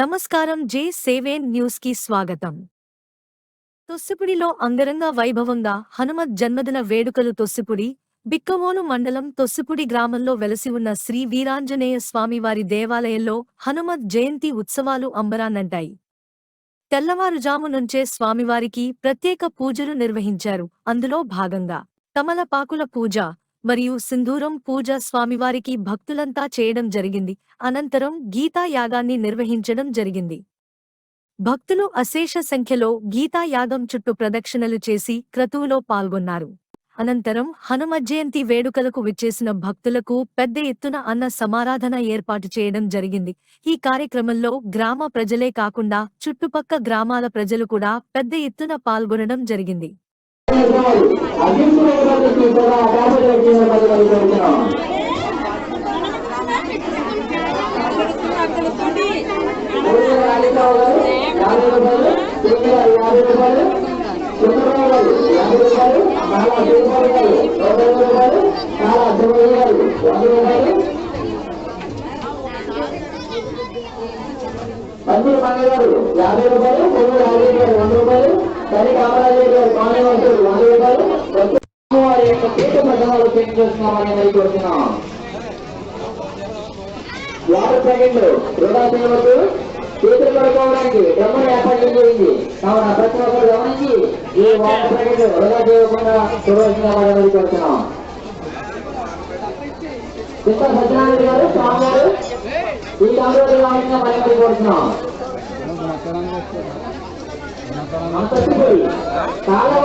నమస్కారం జే సేవేన్ న్యూస్కి స్వాగతం. తొస్సిపుడిలో అంగరంగ వైభవంగా హనుమత్ జన్మదిన వేడుకలు తొస్సిపుడి బిక్కవోలు మండలం తొస్సిపుడి గ్రామంలో వెలసి ఉన్న శ్రీ వీరాంజనేయ స్వామివారి దేవాలయంలో హనుమత్ జయంతి ఉత్సవాలు అంబరాన్నంటాయి. తెల్లవారుజాము నుంచే స్వామివారికి ప్రత్యేక పూజలు నిర్వహించారు. అందులో భాగంగా తమలపాకుల పూజ మరియు సింధూరం పూజ స్వామివారికి భక్తులంతా చేయడం జరిగింది. అనంతరం గీతా యాగాన్ని నిర్వహించడం జరిగింది. భక్తులు అశేష సంఖ్యలో గీతా యాగం చుట్టూ ప్రదక్షిణలు చేసి క్రతువులో పాల్గొన్నారు. అనంతరం హనుమ జయంతి వేడుకలకు విచ్చేసిన భక్తులకు పెద్ద ఎత్తున అన్న సమారాధన ఏర్పాటు చేయడం జరిగింది. ఈ కార్యక్రమంలో గ్రామ ప్రజలే కాకుండా చుట్టుపక్క గ్రామాల ప్రజలు కూడా పెద్ద ఎత్తున పాల్గొనడం జరిగింది. మంత్రి మంగళ గారు యాభై రూపాయలు కొమ్మిడి యాభై గారు వంద రూపాయలు కరి కామరాజు గారు వంద రూపాయలు. యొక్క ప్రజలు చేంజ్ చేస్తున్నామని మరి కోరుతున్నాం వాటర్ ప్యాకెట్లు వృధా చేతులు పడుకోవడానికి డబ్బులు ఏర్పాటు చేయింది కావున ప్రతి ఒక్కరు గమనించి ఈ వాటర్ ప్యాకెట్లు వృధా చేయకుండా చూడవలసిన వారిని కోరుతున్నాం చింత సత్యనారాయణ గారు స్వామి గారు ఈ కాంగ్రెస్ గమనించిన మరి కోరుతున్నాం అంతటిపోయి కాలవ